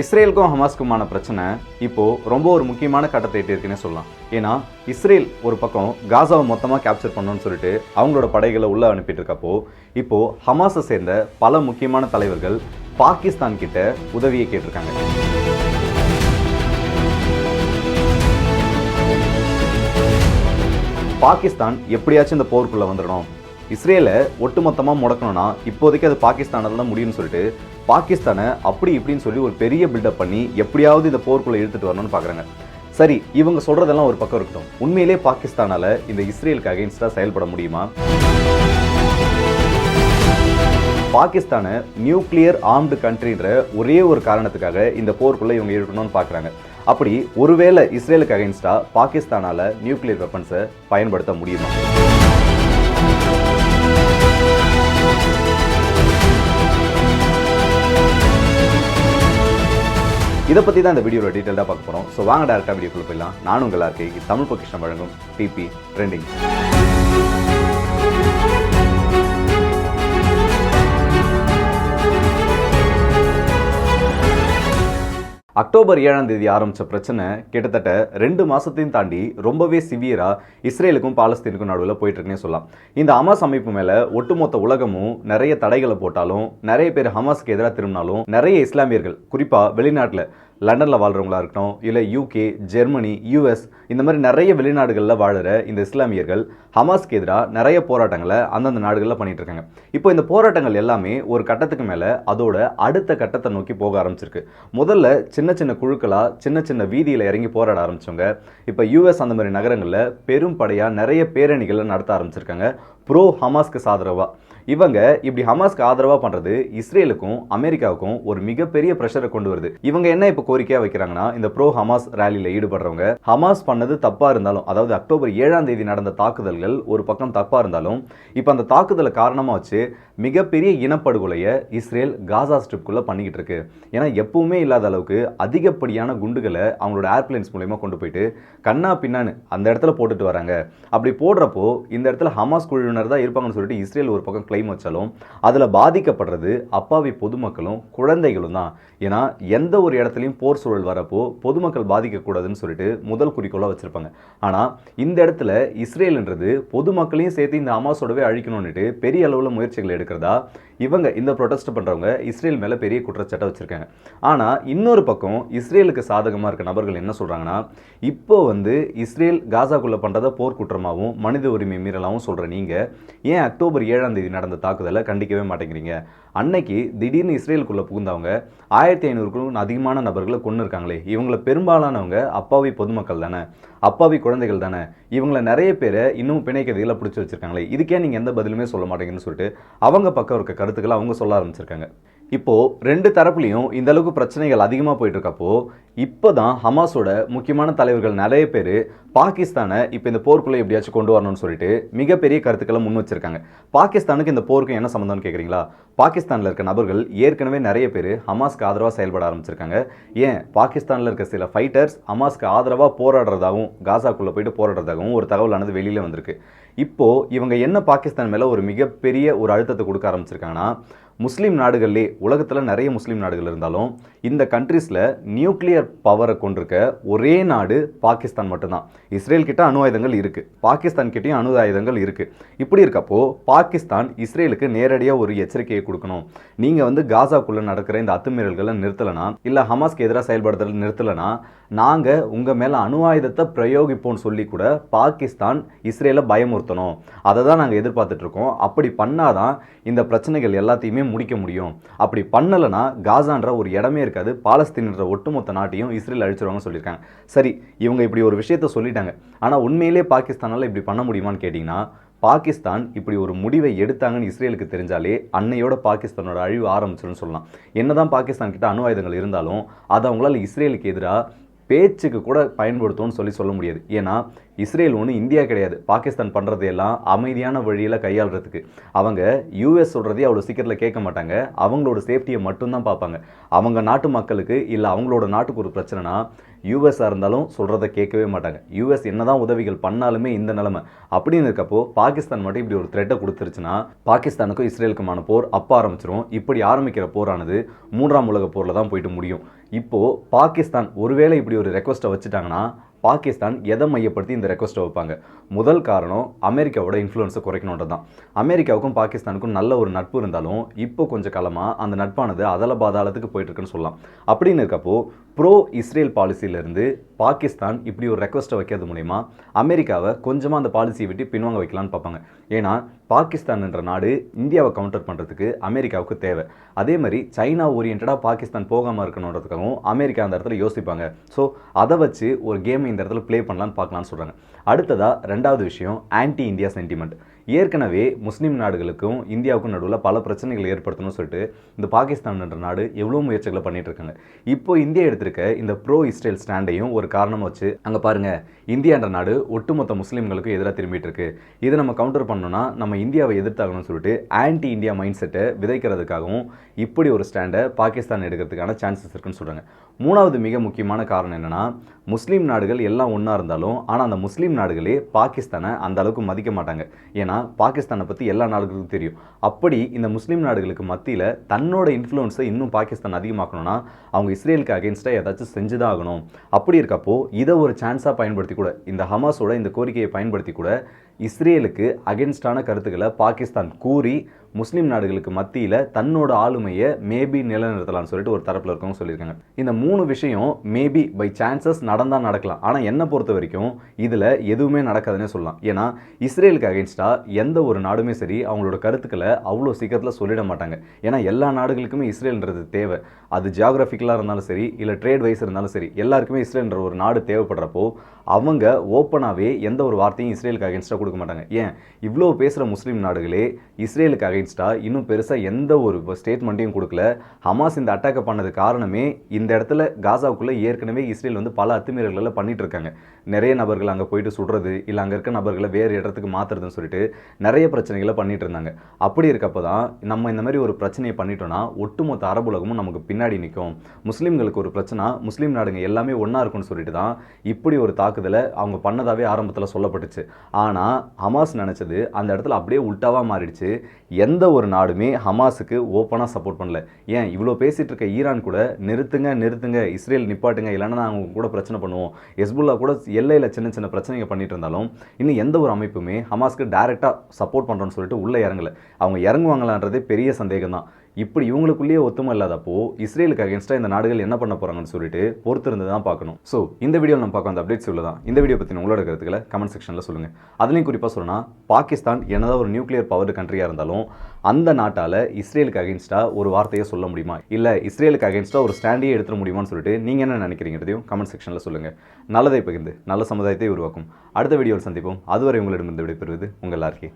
இஸ்ரேலுக்கும் ஹமாஸ்க்குமான பிரச்சனை இப்போது ரொம்ப ஒரு முக்கியமான கட்டத்தை எட்டியிருக்குன்னே சொல்லலாம். ஏன்னா இஸ்ரேல் ஒரு பக்கம் காசாவை மொத்தமாக கேப்சர் பண்ணணும்னு சொல்லிட்டு அவங்களோட படைகளை உள்ளே அனுப்பிட்டு இருக்கப்போ இப்போது ஹமாஸை சேர்ந்த பல முக்கியமான தலைவர்கள் பாகிஸ்தான் கிட்ட உதவியை கேட்டிருக்காங்க. பாகிஸ்தான் எப்படியாச்சும் இந்த போருக்குள்ளே வந்துடணும். இஸ்ரேலை ஒட்டுமொத்தமாக முடக்கணும்னா இப்போதைக்கு அது பாகிஸ்தானில் தான் முடியும்னு சொல்லிட்டு பாகிஸ்தானை அப்படி இப்படின்னு சொல்லி ஒரு பெரிய பில்டப் பண்ணி எப்படியாவது இந்த போர்க்குள்ளே இழுத்துட்டு வரணும்னு பார்க்குறாங்க சரி இவங்க சொல்கிறதெல்லாம் ஒரு பக்கம் இருக்கட்டும். உண்மையிலே பாகிஸ்தானால் இந்த இஸ்ரேலுக்கு அகைன்ஸ்டாக செயல்பட முடியுமா? பாகிஸ்தானை நியூக்ளியர் ஆர்ம்டு கண்ட்ரின்ற ஒரே ஒரு காரணத்துக்காக இந்த போருக்குள்ளே இவங்க இருக்கணும்னு பார்க்குறாங்க அப்படி ஒருவேளை இஸ்ரேலுக்கு அகைன்ஸ்டாக பாகிஸ்தானால் நியூக்ளியர் வெப்பன்ஸை பயன்படுத்த முடியுமா? இதை பற்றி தான் இந்த வீடியோவில் டீட்டெயிலாக பார்க்க போகிறோம் ஸோ வாங்க டேரெக்டாக வீடியோக்குள்ளே போயிடலாம். நானும் உங்கள் எல்லாருக்கும் தமிழ் பொக்கிஷம் வழங்கும் டிபி ட்ரெண்டிங் அக்டோபர் ஏழாம் தேதி ஆரம்பிச்ச பிரச்சனை கிட்டத்தட்ட ரெண்டு மாதத்தையும் தாண்டி ரொம்பவே சிவியராக இஸ்ரேலுக்கும் பாலஸ்தீனுக்கும் நடுவில் போயிட்டுருக்குனே சொல்லலாம். இந்த ஹமாஸ் அமைப்பு மேலே ஒட்டுமொத்த உலகமும் நிறைய தடைகளை போட்டாலும் நிறைய பேர் ஹமாஸ்க்கு எதிராக திரும்பினாலும் நிறைய இஸ்லாமியர்கள் குறிப்பாக வெளிநாட்டில் லண்டனில் வாழ்கிறவங்களா இருக்கட்டும் இல்லை யூகே ஜெர்மனி யூஎஸ் இந்த மாதிரி நிறைய வெளிநாடுகளில் வாழுற இந்த இஸ்லாமியர்கள் ஹமாஸ்க்கு எதிராக நிறைய போராட்டங்களை அந்தந்த நாடுகளில் பண்ணிகிட்டு இருக்காங்க. இப்போ இந்த போராட்டங்கள் எல்லாமே ஒரு கட்டத்துக்கு மேலே அதோட அடுத்த கட்டத்தை நோக்கி போக ஆரம்பிச்சிருக்கு. முதல்ல சின்ன சின்ன குழுக்களாக சின்ன சின்ன வீதியில் இறங்கி போராட ஆரம்பித்தவங்க இப்போ யூஎஸ் அந்த மாதிரி நகரங்களில் பெரும் படையாக நிறைய பேரணிகளை நடத்த ஆரம்பிச்சிருக்காங்க. ப்ரோ ஹமாஸ்க்கு ஆதரவாக இவங்க இப்படி ஹமாஸ்க்கு ஆதரவாக பண்ணுறது இஸ்ரேலுக்கும் அமெரிக்காவுக்கும் ஒரு மிகப்பெரிய ப்ரெஷரை கொண்டு வருது. இவங்க என்ன இப்போ கோரிக்கையாக வைக்கிறாங்கன்னா இந்த ப்ரோ ஹமாஸ் ரேலியில் ஈடுபடுறவங்க ஹமாஸ் பண்ணது தப்பாக இருந்தாலும் அதாவது அக்டோபர் ஏழாம் தேதி நடந்த தாக்குதல்கள் ஒரு பக்கம் தப்பாக இருந்தாலும் இப்போ அந்த தாக்குதலை காரணமாக வச்சு மிகப்பெரிய இனப்படுகொலையை இஸ்ரேல் காசா ஸ்ட்ரிப்குள்ளே பண்ணிக்கிட்டு இருக்கு. ஏன்னா எப்பவுமே இல்லாத அளவுக்கு அதிகப்படியான குண்டுகளை அவங்களோட ஏர்பிளைன்ஸ் மூலயமா கொண்டு போயிட்டு கண்ணா பின்னான்னு அந்த இடத்துல போட்டுட்டு வராங்க. அப்படி போடுறப்போ இந்த இடத்துல ஹமாஸ் குழுவினர் தான் இருப்பாங்கன்னு சொல்லிட்டு இஸ்ரேல் ஒரு பக்கம் கிளைம் வச்சாலும் அதில் பாதிக்கப்படுறது அப்பாவி பொதுமக்களும் குழந்தைகளும் தான். ஏன்னா எந்த ஒரு இடத்துலையும் போர் சூழல் வரப்போ பொதுமக்கள் பாதிக்கக்கூடாதுன்னு சொல்லிட்டு முதல் குறிக்கோளாக வச்சுருப்பாங்க. ஆனால் இந்த இடத்துல இஸ்ரேல்ன்றது பொதுமக்களையும் சேர்த்து இந்த ஹமாஸோடவே அழிக்கணும்னுட்டு பெரிய அளவில் முயற்சிகள் எடுக்கிறதா இவங்க இந்த ப்ரொடெஸ்ட் பண்ணுறவங்க இஸ்ரேல் மேலே பெரிய குற்றச்சாட்டை வச்சுருக்காங்க. ஆனால் இன்னொரு பக்கம் இஸ்ரேலுக்கு சாதகமாக இருக்க நபர்கள் என்ன சொல்கிறாங்கன்னா இப்போ வந்து இஸ்ரேல் காசாக்குள்ளே பண்ணுறதை போர் குற்றமாகவும் மனித உரிமை மீறலாகவும் சொல்கிற நீங்கள் ஏன் அக்டோபர் ஏழாம் தேதி நடந்த தாக்குதலை கண்டிக்கவே மாட்டேங்கிறீங்க? அன்னைக்கு திடீர்னு இஸ்ரேலுக்குள்ளே புகுந்தவங்க ஆயிரத்தி ஐநூறுக்கும் அதிகமான நபர்களை கொண்டு இருக்காங்களே இவங்களை பெரும்பாலானவங்க அப்பாவி பொதுமக்கள் தானே. அப்பாவி குழந்தைகள் தானே. இவங்களை நிறைய பேரை இன்னும் பிணைக்கதைகளை பிடிச்சி வச்சிருக்காங்களே. இதுக்கே நீங்கள் எந்த பதிலுமே சொல்ல மாட்டேங்கன்னு சொல்லிட்டு அவங்க பக்கம் இருக்க கருத்துக்களை அவங்க சொல்ல ஆரம்பிச்சிருக்காங்க. இப்போ ரெண்டு தரப்புலையும் இந்த அளவுக்கு பிரச்சனைகள் அதிகமாக போயிட்டுருக்கப்போ இப்போ தான் ஹமாஸோட முக்கியமான தலைவர்கள் நிறைய பேர் பாகிஸ்தானை இப்போ இந்த போருக்குள்ளே எப்படியாச்சும் கொண்டு வரணும்னு சொல்லிட்டு மிகப்பெரிய கருத்துக்களை முன் வச்சிருக்காங்க. பாகிஸ்தானுக்கு இந்த போருக்கும் என்ன சம்மந்தம்னு கேட்குறீங்களா பாகிஸ்தானில் இருக்க நபர்கள் ஏற்கனவே நிறைய பேர் ஹமாஸ்க்கு ஆதரவாக செயல்பட ஆரம்பிச்சிருக்காங்க. ஏன்? பாகிஸ்தானில் இருக்க சில ஃபைட்டர்ஸ் ஹமாஸ்க்கு ஆதரவாக போராடுறதாகவும் காசாக்குள்ளே போயிட்டு போராடுறதாகவும் ஒரு தகவலானது வெளியில் வந்திருக்கு. இப்போது இவங்க என்ன பாகிஸ்தான் மேலே ஒரு மிகப்பெரிய ஒரு அழுத்தத்தை கொடுக்க ஆரம்பிச்சிருக்காங்கன்னா முஸ்லீம் நாடுகள்லே உலகத்தில் நிறைய முஸ்லீம் நாடுகள் இருந்தாலும் இந்த கண்ட்ரீஸில் நியூக்ளியர் பவரை கொண்டிருக்க ஒரே நாடு பாகிஸ்தான் மட்டும்தான். இஸ்ரேல் கிட்ட அணு ஆயுதங்கள் இருக்குது பாகிஸ்தான் கிட்டேயும் அணு ஆயுதங்கள் இருக்குது இப்படி இருக்கப்போ பாகிஸ்தான் இஸ்ரேலுக்கு நேரடியாக ஒரு எச்சரிக்கையை கொடுக்கணும். நீங்கள் வந்து காசாக்குள்ளே நடக்கிற இந்த அத்துமீறல்களை நிறுத்தலைனா இல்லை ஹமாஸ்க்கு எதிராக செயல்படுதல் நிறுத்தலைனா நாங்கள் உங்கள் மேலே அணு ஆயுதத்தை பிரயோகிப்போம்னு சொல்லி கூட பாகிஸ்தான் இஸ்ரேலை பயமுறுத்தணும். அதை தான் நாங்கள் எதிர்பார்த்துட்ருக்கோம் அப்படி பண்ணாதான் இந்த பிரச்சனைகள் எல்லாத்தையுமே முடிக்க முடியும். அப்படி பண்ணலைன்னா காசான்ற ஒரு இடமே இருக்காது. பாலஸ்தீன்ற ஒட்டுமொத்த நாட்டையும் இஸ்ரேல் அழிச்சிருவாங்கன்னு சொல்லியிருக்காங்க. சரி இவங்க இப்படி ஒரு விஷயத்த சொல்லிட்டாங்க. ஆனால் உண்மையிலே பாகிஸ்தானால் இப்படி பண்ண முடியுமான்னு கேட்டிங்கன்னா பாகிஸ்தான் இப்படி ஒரு முடிவை எடுத்தாங்கன்னு இஸ்ரேலுக்கு தெரிஞ்சாலே அன்னையோட பாகிஸ்தானோட அழிவு ஆரம்பிச்சிருன்னு சொல்லலாம். என்னதான் பாகிஸ்தான் கிட்ட அணு ஆயுதங்கள் இருந்தாலும் அதை அவங்களால இஸ்ரேலுக்கு எதிராக பேச்சுக்கு கூட பயன்படுத்தும்னு சொல்லி சொல்ல முடியாது. ஏன்னா இஸ்ரேல் ஒன்று இந்தியா கிடையாது. பாகிஸ்தான் பண்ணுறது எல்லாம் அமைதியான வழியில் கையாளுறதுக்கு. அவங்க யூஎஸ் சொல்கிறதே அவ்வளோ சீக்கிரத்தில் கேட்க மாட்டாங்க. அவங்களோட சேஃப்டியை மட்டும்தான் பார்ப்பாங்க. அவங்க நாட்டு மக்களுக்கு இல்லை அவங்களோட நாட்டுக்கு ஒரு பிரச்சனைனா யூஎஸ்ஸாக இருந்தாலும் சொல்கிறத கேட்கவே மாட்டாங்க. யூஎஸ் என்னதான் உதவிகள் பண்ணாலுமே இந்த நிலமை. அப்படின்னு இருக்கப்போ பாகிஸ்தான் மட்டும் இப்படி ஒரு த்ரெட்டை கொடுத்துருச்சுன்னா பாகிஸ்தானுக்கும் இஸ்ரேலுக்குமான போர் அப்போ ஆரம்பிச்சிரும். இப்படி ஆரம்பிக்கிற போரானது மூன்றாம் உலக போரில் தான் போயிட்டு முடியும். இப்போது பாகிஸ்தான் ஒருவேளை இப்படி ஒரு ரெக்வஸ்ட்டை வச்சுட்டாங்கன்னா பாகிஸ்தான் எதை மையப்படுத்தி இந்த ரெக்வஸ்ட்டை வைப்பாங்க? முதல் காரணம் அமெரிக்காவோட இன்ஃப்ளூயன்ஸை குறைக்கணுன்றது தான் அமெரிக்காவுக்கும் பாகிஸ்தானுக்கும் நல்ல ஒரு நட்பு இருந்தாலும் இப்போ கொஞ்சம் காலமாக அந்த நட்பானது அதல பாதாளத்துக்கு போயிட்டுருக்குன்னு சொல்லலாம். அப்படின்னு இருக்கப்போ ப்ரோ இஸ்ரேல் பாலிசியிலேருந்து பாகிஸ்தான் இப்படி ஒரு ரெக்வஸ்ட்டை வைக்கிறது மூலிமா அமெரிக்காவை கொஞ்சமாக அந்த பாலிசியை விட்டு பின்வாங்க வைக்கலான்னு பார்ப்பாங்க. ஏன்னா பாகிஸ்தான்ன்ற நாடு இந்தியாவை கவுண்டர் பண்ணுறதுக்கு அமெரிக்காவுக்கு தேவை. அதே மாதிரி சைனா ஓரியன்டாக பாகிஸ்தான் போகாமல் இருக்கணுன்றதுக்காகவும் அமெரிக்கா அந்த இடத்துல யோசிப்பாங்க. ஸோ அதை வச்சு ஒரு கேமை இந்த இடத்துல ப்ளே பண்ணலான்னு பார்க்கலான்னு சொல்கிறாங்க அடுத்ததாக ரெண்டாவது விஷயம் ஆன்டி இந்தியா சென்டிமெண்ட் ஏற்கனவே முஸ்லீம் நாடுகளுக்கும் இந்தியாவுக்கும் நடுவில் பல பிரச்சனைகள் ஏற்படுத்தணும்னு சொல்லிட்டு இந்த பாகிஸ்தான் என்ற நாடு எவ்வளோ முயற்சிகளை பண்ணிட்டு இருக்காங்க. இப்போ இந்தியா எடுத்திருக்க இந்த ப்ரோ இஸ்ரேல் ஸ்டாண்டையும் ஒரு காரணமாக வச்சு அங்கே பாருங்க இந்தியான்ற நாடு ஒட்டுமொத்த முஸ்லீம்களுக்கும் எதிராக திரும்பிட்டு இருக்கு. இதை நம்ம கவுண்டர் பண்ணோம்னா நம்ம இந்தியாவை எதிர்த்தாகணும்னு சொல்லிட்டு ஆன்டி இந்தியா மைண்ட் செட்டை விதைக்கிறதுக்காகவும் இப்படி ஒரு ஸ்டாண்டை பாகிஸ்தான் எடுக்கிறதுக்கான சான்சஸ் இருக்குன்னு சொல்கிறாங்க மூணாவது மிக முக்கியமான காரணம் என்னன்னா முஸ்லீம் நாடுகள் எல்லாம் ஒன்றா இருந்தாலும் ஆனால் அந்த முஸ்லீம் நாடுகளே பாகிஸ்தானை அந்த அளவுக்கு மதிக்க மாட்டாங்க. ஏன்னா பாகிஸ்தானை பற்றி எல்லா நாடுகளுக்கும் தெரியும். அப்படி இந்த முஸ்லீம் நாடுகளுக்கு மத்தியில் தன்னோட இன்ஃப்ளூயன்ஸை இன்னும் பாகிஸ்தான் அதிகமாக்கணும்னா அவங்க இஸ்ரேலுக்கு அகேன்ஸ்டாக ஏதாச்சும் செஞ்சு தான் ஆகணும் அப்படி இருக்கப்போ இதை ஒரு சான்ஸாக பயன்படுத்தி கூட இந்த ஹமாஸோட இந்த கோரிக்கையை பயன்படுத்தி கூட இஸ்ரேலுக்கு அகென்ஸ்டான கருத்துக்களை பாகிஸ்தான் கூறி முஸ்லீம் நாடுகளுக்கு மத்தியில் தன்னோட ஆளுமையை மேபி நிலைநிறுத்தலாம்னு சொல்லிட்டு ஒரு தரப்பில் இருக்கவங்க சொல்லியிருக்காங்க. இந்த மூணு விஷயம் மேபி பை சான்சஸ் நடந்தால் நடக்கலாம். ஆனால் என்னை பொறுத்த வரைக்கும் இதில் எதுவுமே நடக்காதுன்னே சொல்லலாம். ஏன்னா இஸ்ரேலுக்கு அகென்ஸ்டாக எந்த ஒரு நாடுமே சரி அவங்களோட கருத்துக்களை அவ்வளோ சீக்கிரத்தில் சொல்லிட மாட்டாங்க. ஏன்னா எல்லா நாடுகளுக்குமே இஸ்ரேல்ன்றது தேவை. அது ஜியாகிரபிக்கலாக இருந்தாலும் சரி இல்லை ட்ரேட் வைஸ் இருந்தாலும் சரி எல்லாருக்குமே இஸ்ரேல்ன்ற ஒரு நாடு தேவைப்படுறப்போ அவங்க ஓப்பனாகவே எந்த ஒரு வார்த்தையும் இஸ்ரேலுக்கு அகேன்ஸ்டாக கொடுக்க மாட்டாங்க ஏன்? இவ்வளோ பேசுகிற முஸ்லீம் நாடுகளே இஸ்ரேலுக்கு அகைன்ஸ்டாக இன்னும் பெருசாக எந்த ஒரு ஸ்டேட்மெண்ட்டையும் கொடுக்கல. ஹமாஸ் இந்த அட்டாக்கை பண்ணது காரணமே இந்த இடத்துல காசாவுக்குள்ளே ஏற்கனவே இஸ்ரேல் வந்து பல அத்துமீறல்களை பண்ணிட்டு இருக்காங்க. நிறைய நபர்கள் அங்கே போயிட்டு சுடுறது இல்லை அங்கே இருக்க நபர்களை வேறு இடத்துக்கு மாற்றுறதுன்னு சொல்லிட்டு நிறைய பிரச்சனைகளை பண்ணிட்டு இருந்தாங்க. அப்படி இருக்கப்போ தான் நம்ம இந்த மாதிரி ஒரு பிரச்சனையை பண்ணிட்டோம்னா ஒட்டுமொத்த அரபு உலகமும் நமக்கு பின்னாடி நிற்கும். முஸ்லீம்களுக்கு ஒரு பிரச்சனை முஸ்லீம் நாடுங்க எல்லாமே ஒன்றா இருக்கும்னு சொல்லிட்டு தான் இப்படி ஒரு தாக்குதலை அவங்க பண்ணதாகவே ஆரம்பத்தில் சொல்லப்பட்டுச்சு. ஆனால் ஹமாஸ் நினச்சது அந்த இடத்துல அப்படியே உல்ட்டாவாக மாறிடுச்சு. எந்த ஒரு நாடுமே ஹமாஸுக்கு ஓப்பனாக சப்போர்ட் பண்ணல. ஏன்? இவ்வளோ பேசிகிட்டு இருக்க ஈரான் கூட நிறுத்துங்க நிறுத்துங்க இஸ்ரேல் நிப்பாட்டுங்க இல்லைன்னா நாங்கள் கூட பிரச்சனை பண்ணுவோம். ஹெஸ்புல்லா கூட எல்லையில் சின்ன சின்ன பிரச்சனைகள் பண்ணிட்டு இருந்தாலும் இன்னும் எந்த ஒரு அமைப்புமே ஹமாஸ்க்கு டேரெக்டாக சப்போர்ட் பண்ணுறோன்னு சொல்லிட்டு உள்ளே இறங்கல. அவங்க இறங்குவாங்களான்றதே பெரிய சந்தேகம் தான் இப்படி இவங்களுக்குள்ளேயே ஒத்துமை இல்லாதப்போ இஸ்ரேலுக்கு அகேன்ஸ்டாக இந்த நாடுகள் என்ன பண்ண போகிறாங்கன்னு சொல்லிட்டு பொறுத்திருந்து தான் பார்க்கணும். ஸோ இந்த வீடியோவில் நம்ம பார்க்க அந்த அப்டேட்ஸ் இவ்வளோ தான் இந்த வீடியோ பற்றி உங்களோட கருத்துக்களை கமெண்ட் செக்ஷனில் சொல்லுங்கள் அதுலேயும் குறிப்பாக சொல்லணும்னா பாகிஸ்தான் என்னதான் ஒரு நியூக்ளியர் பவர் கண்ட்ரியாக இருந்தாலும் அந்த நாட்டால் இஸ்ரேலுக்கு அகேன்ஸ்டாக ஒரு வார்த்தையை சொல்ல முடியுமா? இல்லை இஸ்ரேலுக்கு அகேன்ஸ்டாக ஒரு ஸ்டாண்டையே எடுத்துட முடியுமான்னு சொல்லிட்டு நீங்கள் என்ன நினைக்கிறீங்கிறதையும் கமெண்ட் செக்ஷனில் சொல்லுங்கள் நல்லதை பகிர்ந்து நல்ல சமுதாயத்தை உருவாக்கும். அடுத்த வீடியோவில் சந்திப்போம். அதுவரை உங்களிடமிருந்து விடைபெறுவது உங்கள் எல்லாருக்கே